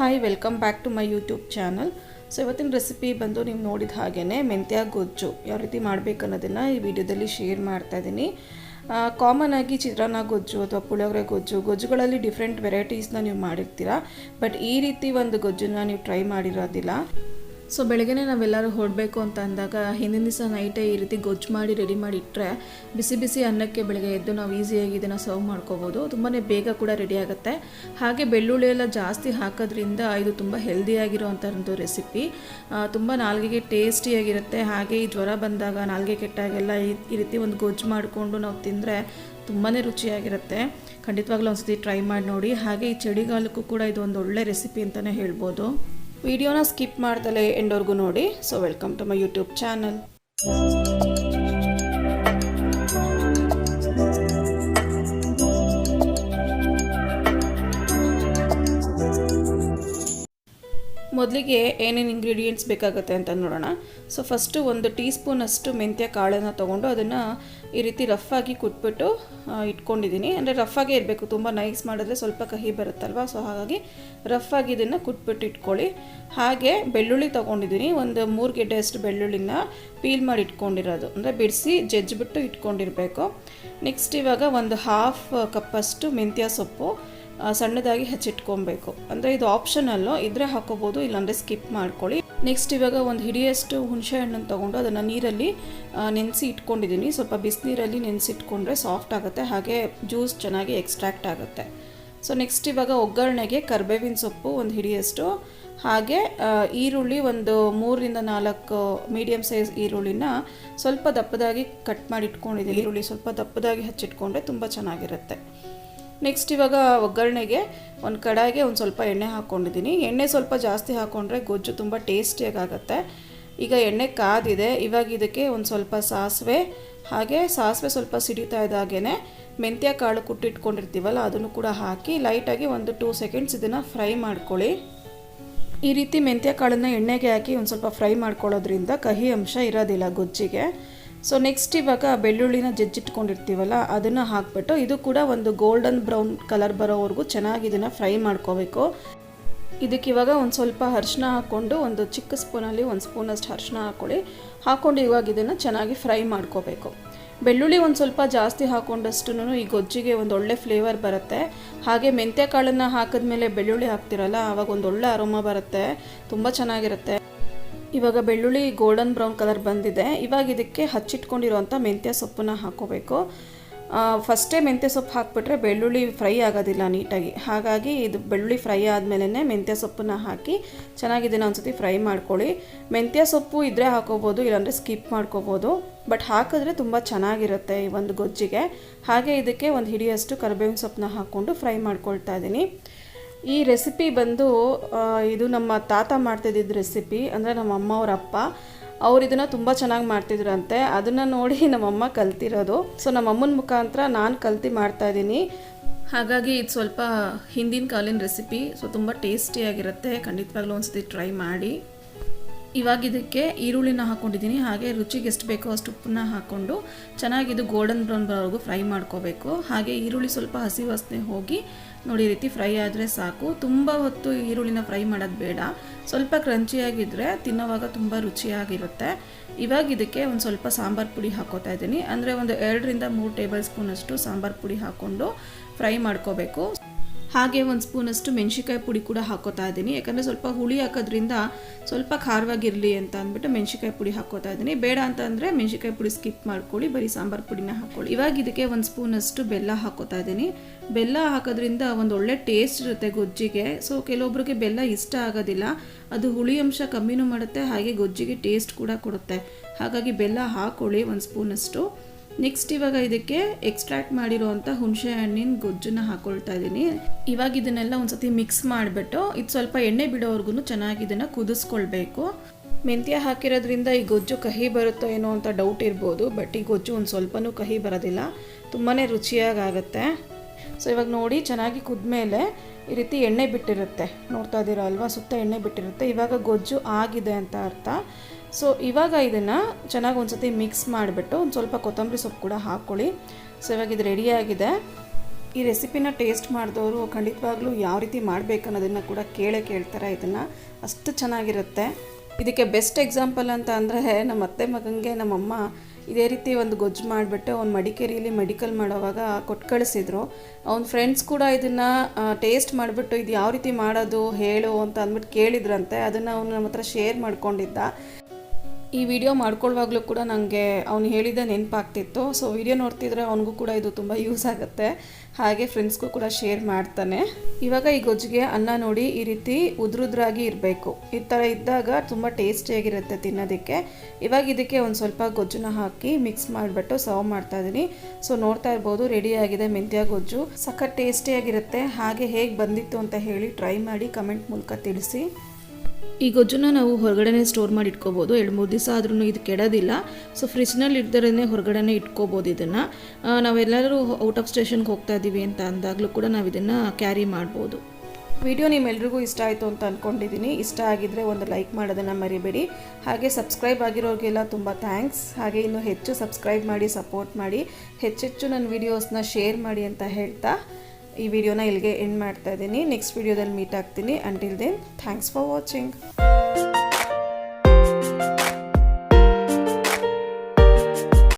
Hi welcome back to my YouTube channel so ಇವತ್ತಿನ recipe ಬಂದು ನೀವು ನೋಡಿದ ಹಾಗೇ ಮೆಂತ್ಯ ಗೊಜ್ಜು. ಯಾವ ರೀತಿ ಮಾಡಬೇಕು ಅನ್ನೋದನ್ನು ಈ ವಿಡಿಯೋದಲ್ಲಿ ಶೇರ್ ಮಾಡ್ತಾ ಇದ್ದೀನಿ ಕಾಮನ್ ಆಗಿ ಚಿತ್ರಾನ್ನ ಗೊಜ್ಜು ಅಥವಾ ಪುಳಿಯೋಗರೆ ಗೊಜ್ಜು, ಗೊಜ್ಜುಗಳಲ್ಲಿ ಡಿಫ್ರೆಂಟ್ ವೆರೈಟೀಸ್ನ ನೀವು ಮಾಡಿರ್ತೀರಾ. ಬಟ್ ಈ ರೀತಿ ಒಂದು ಗೊಜ್ಜನ್ನ ನೀವು ಟ್ರೈ ಮಾಡಿರೋದಿಲ್ಲ. ಸೊ ಬೆಳಗ್ಗೆನೇ ನಾವೆಲ್ಲರೂ ಹೊರಡಬೇಕು ಅಂತ ಅಂದಾಗ ಹಿಂದಿನ ದಿವಸ ನೈಟೇ ಈ ರೀತಿ ಗೊಜ್ಜು ಮಾಡಿ ರೆಡಿ ಮಾಡಿ ಇಟ್ಟರೆ ಬಿಸಿ ಬಿಸಿ ಅನ್ನಕ್ಕೆ ಬೆಳಗ್ಗೆ ಎದ್ದು ನಾವು ಈಸಿಯಾಗಿ ಇದನ್ನು ಸರ್ವ್ ಮಾಡ್ಕೋಬೋದು. ತುಂಬಾ ಬೇಗ ಕೂಡ ರೆಡಿ ಆಗುತ್ತೆ. ಹಾಗೆ ಬೆಳ್ಳುಳ್ಳಿ ಎಲ್ಲ ಜಾಸ್ತಿ ಹಾಕೋದ್ರಿಂದ ಇದು ತುಂಬ ಹೆಲ್ದಿಯಾಗಿರೋವಂಥ ಒಂದು ರೆಸಿಪಿ ತುಂಬ ನಾಲ್ಗೆಗೆ ಟೇಸ್ಟಿಯಾಗಿರುತ್ತೆ ಹಾಗೆ ಈ ಜ್ವರ ಬಂದಾಗ ನಾಲ್ಗೆ ಕೆಟ್ಟಾಗೆಲ್ಲ ಈ ರೀತಿ ಒಂದು ಗೊಜ್ಜು ಮಾಡಿಕೊಂಡು ನಾವು ತಿಂದರೆ ತುಂಬಾ ರುಚಿಯಾಗಿರುತ್ತೆ. ಖಂಡಿತವಾಗ್ಲೂ ಒಂದ್ಸತಿ ಟ್ರೈ ಮಾಡಿ ನೋಡಿ. ಹಾಗೆ ಈ ಚಳಿಗಾಲಕ್ಕೂ ಕೂಡ ಇದು ಒಂದು ಒಳ್ಳೆ ರೆಸಿಪಿ ಅಂತಲೇ ಹೇಳ್ಬೋದು. ವಿಡಿಯೋನ ಸ್ಕಿಪ್ ಮಾಡ್ದಲೇ ಎಂಡೋರ್ಗು ನೋಡಿ. So welcome to my YouTube channel ಮೊದಲಿಗೆ ಏನೇನು ಇಂಗ್ರೀಡಿಯೆಂಟ್ಸ್ ಬೇಕಾಗುತ್ತೆ ಅಂತ ನೋಡೋಣ. ಸೊ ಫಸ್ಟು ಒಂದು ಟೀ ಸ್ಪೂನಷ್ಟು ಮೆಂತ್ಯ ಕಾಳನ್ನು ತೊಗೊಂಡು ಅದನ್ನು ಈ ರೀತಿ ರಫ್ಫಾಗಿ ಕುಟ್ಬಿಟ್ಟು ಇಟ್ಕೊಂಡಿದ್ದೀನಿ. ಅಂದರೆ ರಫಾಗೇ ಇರಬೇಕು. ತುಂಬ ನೈಸ್ ಮಾಡಿದ್ರೆ ಸ್ವಲ್ಪ ಕಹಿ ಬರುತ್ತಲ್ವ? ಸೊ ಹಾಗಾಗಿ ರಫ್ಫಾಗಿ ಇದನ್ನು ಕುಟ್ಬಿಟ್ಟು ಇಟ್ಕೊಳ್ಳಿ. ಹಾಗೆ ಬೆಳ್ಳುಳ್ಳಿ ತೊಗೊಂಡಿದ್ದೀನಿ. ಒಂದು ಮೂರು ಗೆಡ್ಡೆಯಷ್ಟು ಬೆಳ್ಳುಳ್ಳಿನ ಪೀಲ್ ಮಾಡಿ ಇಟ್ಕೊಂಡಿರೋದು. ಅಂದರೆ ಬಿಡಿಸಿ ಜಜ್ಜಿಬಿಟ್ಟು ಇಟ್ಕೊಂಡಿರಬೇಕು. ನೆಕ್ಸ್ಟ್ ಇವಾಗ ಒಂದು ಹಾಫ್ ಕಪ್ಪಷ್ಟು ಮೆಂತ್ಯ ಸೊಪ್ಪು. ಸಣ್ಣದಾಗಿ ಹೆಚ್ಚಿಟ್ಕೊಬೇಕು. ಅಂದರೆ ಇದು ಆಪ್ಷನಲ್ಲು ಇದ್ರೆ ಹಾಕೋಬೋದು, ಇಲ್ಲಾಂದರೆ ಸ್ಕಿಪ್ ಮಾಡ್ಕೊಳ್ಳಿ. ನೆಕ್ಸ್ಟ್ ಇವಾಗ ಒಂದು ಹಿಡಿಯಷ್ಟು ಹುಣಸೆ ಹಣ್ಣನ್ನು ತೊಗೊಂಡು ಅದನ್ನು ನೀರಲ್ಲಿ ನೆನೆಸಿ ಇಟ್ಕೊಂಡಿದ್ದೀನಿ ಸ್ವಲ್ಪ ಬಿಸಿನೀರಲ್ಲಿ ನೆನೆಸಿಟ್ಕೊಂಡ್ರೆ ಸಾಫ್ಟ್ ಆಗುತ್ತೆ, ಹಾಗೆ ಜ್ಯೂಸ್ ಚೆನ್ನಾಗಿ ಎಕ್ಸ್ಟ್ರಾಕ್ಟ್ ಆಗುತ್ತೆ. ಸೊ ನೆಕ್ಸ್ಟ್ ಇವಾಗ ಒಗ್ಗರಣೆಗೆ ಕರ್ಬೇವಿನ ಸೊಪ್ಪು ಒಂದು ಹಿಡಿಯಷ್ಟು, ಹಾಗೆ ಈರುಳ್ಳಿ ಒಂದು ಮೂರರಿಂದ ನಾಲ್ಕು ಮೀಡಿಯಮ್ ಸೈಜ್ ಈರುಳ್ಳಿನ ಸ್ವಲ್ಪ ದಪ್ಪದಾಗಿ ಕಟ್ ಮಾಡಿ ಇಟ್ಕೊಂಡಿದ್ದೀನಿ ಈರುಳ್ಳಿ ಸ್ವಲ್ಪ ದಪ್ಪದಾಗಿ ಹಚ್ಚಿಟ್ಕೊಂಡ್ರೆ ತುಂಬ ಚೆನ್ನಾಗಿರುತ್ತೆ. ನೆಕ್ಸ್ಟ್ ಇವಾಗ ಒಗ್ಗರಣೆಗೆ ಒಂದು ಕಡಾಯಿಗೆ ಒಂದು ಸ್ವಲ್ಪ ಎಣ್ಣೆ ಹಾಕ್ಕೊಂಡಿದ್ದೀನಿ ಎಣ್ಣೆ ಸ್ವಲ್ಪ ಜಾಸ್ತಿ ಹಾಕ್ಕೊಂಡ್ರೆ ಗೊಜ್ಜು ತುಂಬ ಟೇಸ್ಟಿಯಾಗುತ್ತೆ ಈಗ ಎಣ್ಣೆ ಕಾದಿದೆ. ಇವಾಗ ಇದಕ್ಕೆ ಒಂದು ಸ್ವಲ್ಪ ಸಾಸಿವೆ, ಹಾಗೆ ಸಾಸಿವೆ ಸ್ವಲ್ಪ ಸಿಡಿತಾ ಇದ್ದಾಗೇ ಮೆಂತ್ಯ ಕಾಳು ಕುಟ್ಟಿಟ್ಕೊಂಡಿರ್ತೀವಲ್ಲ, ಅದನ್ನು ಕೂಡ ಹಾಕಿ ಲೈಟಾಗಿ ಒಂದು ಟೂ ಸೆಕೆಂಡ್ಸ್ ಇದನ್ನು ಫ್ರೈ ಮಾಡ್ಕೊಳ್ಳಿ. ಈ ರೀತಿ ಮೆಂತ್ಯ ಕಾಳನ್ನು ಎಣ್ಣೆಗೆ ಹಾಕಿ ಒಂದು ಸ್ವಲ್ಪ ಫ್ರೈ ಮಾಡ್ಕೊಳ್ಳೋದ್ರಿಂದ ಕಹಿ ಅಂಶ ಇರೋದಿಲ್ಲ ಗೊಜ್ಜಿಗೆ. ಸೊ ನೆಕ್ಸ್ಟ್ ಇವಾಗ ಬೆಳ್ಳುಳ್ಳಿನ ಜಜ್ಜಿಟ್ಕೊಂಡಿರ್ತೀವಲ್ಲ, ಅದನ್ನು ಹಾಕ್ಬಿಟ್ಟು ಇದು ಕೂಡ ಒಂದು ಗೋಲ್ಡನ್ ಬ್ರೌನ್ ಕಲರ್ ಬರೋವರೆಗೂ ಚೆನ್ನಾಗಿ ಇದನ್ನು ಫ್ರೈ ಮಾಡ್ಕೋಬೇಕು. ಇದಕ್ಕೆ ಇವಾಗ ಒಂದು ಸ್ವಲ್ಪ ಅರ್ಶಿನ ಹಾಕ್ಕೊಂಡು, ಒಂದು ಚಿಕ್ಕ ಸ್ಪೂನಲ್ಲಿ ಒಂದು ಸ್ಪೂನಷ್ಟು ಅರಿಶಿನ ಹಾಕ್ಕೊಳ್ಳಿ. ಹಾಕ್ಕೊಂಡು ಇವಾಗ ಇದನ್ನು ಚೆನ್ನಾಗಿ ಫ್ರೈ ಮಾಡ್ಕೋಬೇಕು. ಬೆಳ್ಳುಳ್ಳಿ ಒಂದು ಸ್ವಲ್ಪ ಜಾಸ್ತಿ ಹಾಕ್ಕೊಂಡಷ್ಟು ಈ ಗೊಜ್ಜಿಗೆ ಒಂದು ಒಳ್ಳೆ ಫ್ಲೇವರ್ ಬರುತ್ತೆ. ಹಾಗೆ ಮೆಂತ್ಯ ಕಾಳನ್ನು ಹಾಕಿದ್ಮೇಲೆ ಬೆಳ್ಳುಳ್ಳಿ ಹಾಕ್ತಿರಲ್ಲ ಆವಾಗ ಒಂದು ಒಳ್ಳೆ ಅರೋಮ ಬರುತ್ತೆ. ತುಂಬ ಚೆನ್ನಾಗಿರುತ್ತೆ. ಇವಾಗ ಬೆಳ್ಳುಳ್ಳಿ ಗೋಲ್ಡನ್ ಬ್ರೌನ್ ಕಲರ್ ಬಂದಿದೆ. ಇವಾಗ ಇದಕ್ಕೆ ಹಚ್ಚಿಟ್ಕೊಂಡಿರುವಂಥ ಮೆಂತ್ಯ ಸೊಪ್ಪನ್ನ ಹಾಕೋಬೇಕು. ಫಸ್ಟೇ ಮೆಂತ್ಯ ಸೊಪ್ಪು ಹಾಕಿಬಿಟ್ರೆ ಬೆಳ್ಳುಳ್ಳಿ ಫ್ರೈ ಆಗೋದಿಲ್ಲ ನೀಟಾಗಿ. ಹಾಗಾಗಿ ಇದು ಬೆಳ್ಳುಳ್ಳಿ ಫ್ರೈ ಆದಮೇಲೆ ಮೆಂತ್ಯ ಸೊಪ್ಪನ್ನ ಹಾಕಿ ಚೆನ್ನಾಗಿ ಇದನ್ನು ಒಂದ್ಸತಿ ಫ್ರೈ ಮಾಡ್ಕೊಳ್ಳಿ. ಮೆಂತ್ಯ ಸೊಪ್ಪು ಇದ್ದರೆ ಹಾಕೋಬೋದು, ಇಲ್ಲಾಂದರೆ ಸ್ಕಿಪ್ ಮಾಡ್ಕೋಬೋದು. ಬಟ್ ಹಾಕಿದ್ರೆ ತುಂಬ ಚೆನ್ನಾಗಿರುತ್ತೆ ಈ ಒಂದು ಗೊಜ್ಜಿಗೆ. ಹಾಗೆ ಇದಕ್ಕೆ ಒಂದು ಹಿಡಿಯಷ್ಟು ಕರಿಬೇವಿನ ಸೊಪ್ಪನ್ನ ಹಾಕ್ಕೊಂಡು ಫ್ರೈ ಮಾಡ್ಕೊಳ್ತಾ ಇದ್ದೀನಿ. ಈ ರೆಸಿಪಿ ಬಂದು ಇದು ನಮ್ಮ ತಾತ ಮಾಡ್ತಿದ್ದಿದ್ದು ರೆಸಿಪಿ ಅಂದರೆ ನಮ್ಮ ಅಮ್ಮ ಅವ್ರ ಅಪ್ಪ, ಅವ್ರು ಇದನ್ನು ತುಂಬ ಚೆನ್ನಾಗಿ ಮಾಡ್ತಿದ್ರಂತೆ. ಅದನ್ನು ನೋಡಿ ನಮ್ಮಮ್ಮ ಕಲ್ತಿರೋದು. ಸೊ ನಮ್ಮಮ್ಮನ ಮುಖಾಂತರ ನಾನು ಕಲ್ತಿ ಮಾಡ್ತಾ ಇದ್ದೀನಿ. ಹಾಗಾಗಿ ಇದು ಸ್ವಲ್ಪ ಹಿಂದಿನ ಕಾಲಿನ ರೆಸಿಪಿ ಸೊ ತುಂಬ ಟೇಸ್ಟಿಯಾಗಿರುತ್ತೆ ಖಂಡಿತವಾಗ್ಲೂ ಒಂದ್ಸತಿ ಟ್ರೈ ಮಾಡಿ. ಇವಾಗ ಇದಕ್ಕೆ ಈರುಳ್ಳಿನ ಹಾಕ್ಕೊಂಡಿದ್ದೀನಿ ಹಾಗೆ ರುಚಿಗೆ ಎಷ್ಟು ಬೇಕೋ ಅಷ್ಟು ಉಪ್ಪನ್ನ ಹಾಕ್ಕೊಂಡು ಚೆನ್ನಾಗಿ ಇದು ಗೋಲ್ಡನ್ ಬ್ರೌನ್ ಬರೋವರೆಗೂ ಫ್ರೈ ಮಾಡ್ಕೋಬೇಕು. ಹಾಗೆ ಈರುಳ್ಳಿ ಸ್ವಲ್ಪ ಹಸಿ ವಾಸನೆ ಹೋಗಿ ನೋಡಿ ರೀತಿ ಫ್ರೈ ಆದರೆ ಸಾಕು. ತುಂಬ ಹೊತ್ತು ಈರುಳ್ಳಿನ ಫ್ರೈ ಮಾಡೋದು ಬೇಡ. ಸ್ವಲ್ಪ ಕ್ರಂಚಿಯಾಗಿದ್ದರೆ ತಿನ್ನೋವಾಗ ತುಂಬ ರುಚಿಯಾಗಿರುತ್ತೆ. ಇವಾಗ ಇದಕ್ಕೆ ಒಂದು ಸ್ವಲ್ಪ ಸಾಂಬಾರು ಪುಡಿ ಹಾಕೋತಾ ಇದ್ದೀನಿ. ಅಂದರೆ ಒಂದು ಎರಡರಿಂದ ಮೂರು ಟೇಬಲ್ ಸ್ಪೂನಷ್ಟು ಸಾಂಬಾರು ಪುಡಿ ಹಾಕ್ಕೊಂಡು ಫ್ರೈ ಮಾಡ್ಕೋಬೇಕು. ಹಾಗೆ ಒಂದು ಸ್ಪೂನಷ್ಟು ಮೆಣಸಿಕಾಯಿ ಪುಡಿ ಕೂಡ ಹಾಕೋತಾ ಇದ್ದೀನಿ. ಯಾಕಂದರೆ ಸ್ವಲ್ಪ ಹುಳಿ ಹಾಕೋದ್ರಿಂದ ಸ್ವಲ್ಪ ಖಾರವಾಗಿರಲಿ ಅಂತ ಅಂದ್ಬಿಟ್ಟು ಮೆಣಸಿಕಾಯಿ ಪುಡಿ ಹಾಕೋತಾ ಇದ್ದೀನಿ. ಬೇಡ ಅಂತ ಅಂದರೆ ಮೆಣಸಿಕಾಯಿ ಪುಡಿ ಸ್ಕಿಪ್ ಮಾಡ್ಕೊಳ್ಳಿ, ಬರೀ ಸಾಂಬಾರು ಪುಡಿನ ಹಾಕ್ಕೊಳ್ಳಿ ಇವಾಗ ಇದಕ್ಕೆ ಒಂದು ಸ್ಪೂನಷ್ಟು ಬೆಲ್ಲ ಹಾಕೋತಾ ಇದ್ದೀನಿ. ಬೆಲ್ಲ ಹಾಕೋದ್ರಿಂದ ಒಂದು ಒಳ್ಳೆ ಟೇಸ್ಟ್ ಇರುತ್ತೆ ಗೊಜ್ಜಿಗೆ. ಸೊ ಕೆಲವೊಬ್ಬರಿಗೆ ಬೆಲ್ಲ ಇಷ್ಟ ಆಗೋದಿಲ್ಲ. ಅದು ಹುಳಿ ಅಂಶ ಕಮ್ಮಿನೂ ಮಾಡುತ್ತೆ, ಹಾಗೆ ಗೊಜ್ಜಿಗೆ ಟೇಸ್ಟ್ ಕೂಡ ಕೊಡುತ್ತೆ. ಹಾಗಾಗಿ ಬೆಲ್ಲ ಹಾಕ್ಕೊಳ್ಳಿ ಒಂದು ಸ್ಪೂನಷ್ಟು. ನೆಕ್ಸ್ಟ್ ಇವಾಗ ಇದಕ್ಕೆ ಎಕ್ಸ್ಟ್ರಾಕ್ಟ್ ಮಾಡಿರುವಂಥ ಹುಣಸೆ ಹಣ್ಣಿನ ಗೊಜ್ಜನ್ನ ಹಾಕೊಳ್ತಾ ಇದ್ದೀನಿ ಇವಾಗ ಇದನ್ನೆಲ್ಲ ಒಂದ್ಸತಿ ಮಿಕ್ಸ್ ಮಾಡಿಬಿಟ್ಟು ಇದು ಸ್ವಲ್ಪ ಎಣ್ಣೆ ಬಿಡೋವರೆಗೂ ಚೆನ್ನಾಗಿ ಇದನ್ನು ಕುದಿಸ್ಕೊಳ್ಬೇಕು. ಮೆಂತ್ಯ ಹಾಕಿರೋದ್ರಿಂದ ಈ ಗೊಜ್ಜು ಕಹಿ ಬರುತ್ತೋ ಏನೋ ಅಂತ ಡೌಟ್ ಇರ್ಬೋದು ಬಟ್ ಈ ಗೊಜ್ಜು ಒಂದು ಸ್ವಲ್ಪನೂ ಕಹಿ ಬರೋದಿಲ್ಲ. ತುಂಬಾ ರುಚಿಯಾಗುತ್ತೆ ಸೊ ಇವಾಗ ನೋಡಿ ಚೆನ್ನಾಗಿ ಕುದ್ಮೇಲೆ ಈ ರೀತಿ ಎಣ್ಣೆ ಬಿಟ್ಟಿರುತ್ತೆ. ನೋಡ್ತಾ ಇದ್ದೀರಾ ಅಲ್ವಾ? ಸುತ್ತ ಎಣ್ಣೆ ಬಿಟ್ಟಿರುತ್ತೆ. ಇವಾಗ ಗೊಜ್ಜು ಆಗಿದೆ ಅಂತ ಅರ್ಥ. ಸೊ ಇವಾಗ ಇದನ್ನು ಚೆನ್ನಾಗಿ ಒಂದ್ಸತಿ ಮಿಕ್ಸ್ ಮಾಡಿಬಿಟ್ಟು ಒಂದು ಸ್ವಲ್ಪ ಕೊತ್ತಂಬರಿ ಸೊಪ್ಪು ಕೂಡ ಹಾಕ್ಕೊಳ್ಳಿ. ಸೊ ಇವಾಗ ಇದು ರೆಡಿಯಾಗಿದೆ ಈ ರೆಸಿಪಿನ ಟೇಸ್ಟ್ ಮಾಡಿದವರು ಖಂಡಿತವಾಗ್ಲೂ ಯಾವ ರೀತಿ ಮಾಡಬೇಕು ಅನ್ನೋದನ್ನು ಕೂಡ ಕೇಳೇ ಕೇಳ್ತಾರೆ ಇದನ್ನು. ಅಷ್ಟು ಚೆನ್ನಾಗಿರುತ್ತೆ. ಇದಕ್ಕೆ ಬೆಸ್ಟ್ ಎಕ್ಸಾಂಪಲ್ ಅಂತ ಅಂದರೆ ನಮ್ಮ ಅತ್ತೆ ಮಗನಿಗೆ ನಮ್ಮಮ್ಮ ಇದೇ ರೀತಿ ಒಂದು ಗೊಜ್ಜು ಮಾಡಿಬಿಟ್ಟು ಅವ್ನು ಮಡಿಕೇರಿಯಲ್ಲಿ ಮೆಡಿಕಲ್ ಮಾಡೋವಾಗ ಕೊಟ್ಟು ಕಳಿಸಿದ್ರು ಅವ್ನ ಫ್ರೆಂಡ್ಸ್ ಕೂಡ ಇದನ್ನು ಟೇಸ್ಟ್ ಮಾಡಿಬಿಟ್ಟು ಇದು ಯಾವ ರೀತಿ ಮಾಡೋದು ಹೇಳು ಅಂತ ಅಂದ್ಬಿಟ್ಟು ಕೇಳಿದ್ರಂತೆ. ಅದನ್ನು ಅವನು ನಮ್ಮ ಹತ್ರ ಶೇರ್ ಮಾಡ್ಕೊಂಡಿದ್ದ. ಈ ವಿಡಿಯೋ ಮಾಡ್ಕೊಳ್ಳುವಾಗಲೂ ಕೂಡ ನನಗೆ ಅವ್ನು ಹೇಳಿದ ನೆನಪಾಗ್ತಿತ್ತು. ಸೊ ವಿಡಿಯೋ ನೋಡ್ತಿದ್ರೆ ಅವನಿಗೂ ಕೂಡ ಇದು ತುಂಬ ಯೂಸ್ ಆಗುತ್ತೆ. ಹಾಗೆ ಫ್ರೆಂಡ್ಸ್ಗೂ ಕೂಡ ಶೇರ್ ಮಾಡ್ತಾನೆ. ಇವಾಗ ಈ ಗೊಜ್ಜಿಗೆ ಅನ್ನ ನೋಡಿ ಈ ರೀತಿ ಉದ್ರುದ್ರಾಗಿ ಇರಬೇಕು. ಈ ಥರ ಇದ್ದಾಗ ತುಂಬ ಟೇಸ್ಟಿಯಾಗಿರುತ್ತೆ ತಿನ್ನೋದಕ್ಕೆ. ಇವಾಗ ಇದಕ್ಕೆ ಒಂದು ಸ್ವಲ್ಪ ಗೊಜ್ಜನ್ನ ಹಾಕಿ ಮಿಕ್ಸ್ ಮಾಡಿಬಿಟ್ಟು ಸರ್ವ್ ಮಾಡ್ತಾ ಇದ್ದೀನಿ ಸೊ ನೋಡ್ತಾ ಇರ್ಬೋದು ರೆಡಿಯಾಗಿದೆ ಮೆಂತ್ಯ ಗೊಜ್ಜು. ಸಖತ್ ಟೇಸ್ಟಿಯಾಗಿರುತ್ತೆ ಹಾಗೆ ಹೇಗೆ ಬಂದಿತ್ತು ಅಂತ ಹೇಳಿ ಟ್ರೈ ಮಾಡಿ ಕಮೆಂಟ್ ಮೂಲಕ ತಿಳಿಸಿ. ಈ ಗೊಜ್ಜನ್ನ ನಾವು ಹೊರಗಡೆನೇ ಸ್ಟೋರ್ ಮಾಡಿ ಇಟ್ಕೋಬೋದು. ಎರಡು, ಮೂರು ದಿವಸ ಆದ್ರೂ ಇದು ಕೆಡೋದಿಲ್ಲ. ಸೊ ಫ್ರಿಜ್ನಲ್ಲಿ ಇಡ್ದರೇ ಹೊರಗಡೆನೇ ಇಟ್ಕೋಬೋದು ಇದನ್ನು. ನಾವೆಲ್ಲರೂ ಔಟ್ ಆಫ್ ಸ್ಟೇಷನ್ಗೆ ಹೋಗ್ತಾ ಇದ್ದೀವಿ ಅಂತ ಅಂದಾಗಲೂ ಕೂಡ ನಾವು ಇದನ್ನು ಕ್ಯಾರಿ ಮಾಡ್ಬೋದು. ವಿಡಿಯೋ ನಿಮ್ಮೆಲ್ರಿಗೂ ಇಷ್ಟ ಆಯಿತು ಅಂತ ಅಂದ್ಕೊಂಡಿದ್ದೀನಿ ಇಷ್ಟ ಆಗಿದ್ದರೆ ಒಂದು ಲೈಕ್ ಮಾಡೋದನ್ನು ಮರಿಬೇಡಿ. ಹಾಗೆ ಸಬ್ಸ್ಕ್ರೈಬ್ ಆಗಿರೋರಿಗೆಲ್ಲ ತುಂಬ ಥ್ಯಾಂಕ್ಸ್ ಹಾಗೆ ಇನ್ನೂ ಹೆಚ್ಚು ಸಬ್ಸ್ಕ್ರೈಬ್ ಮಾಡಿ ಸಪೋರ್ಟ್ ಮಾಡಿ, ಹೆಚ್ಚೆಚ್ಚು ನನ್ನ ವೀಡಿಯೋಸ್ನ ಶೇರ್ ಮಾಡಿ ಅಂತ ಹೇಳ್ತಾ. ಈ ವಿಡಿಯೋನ ಇಲ್ಲಿಗೆ ಎಂಡ್ ಮಾಡ್ತಾ ಇದ್ದೀನಿ. ನೆಕ್ಸ್ಟ್ ವಿಡಿಯೋದಲ್ಲಿ ಮೀಟ್ ಆಗ್ತೀನಿ. Until then thanks for watching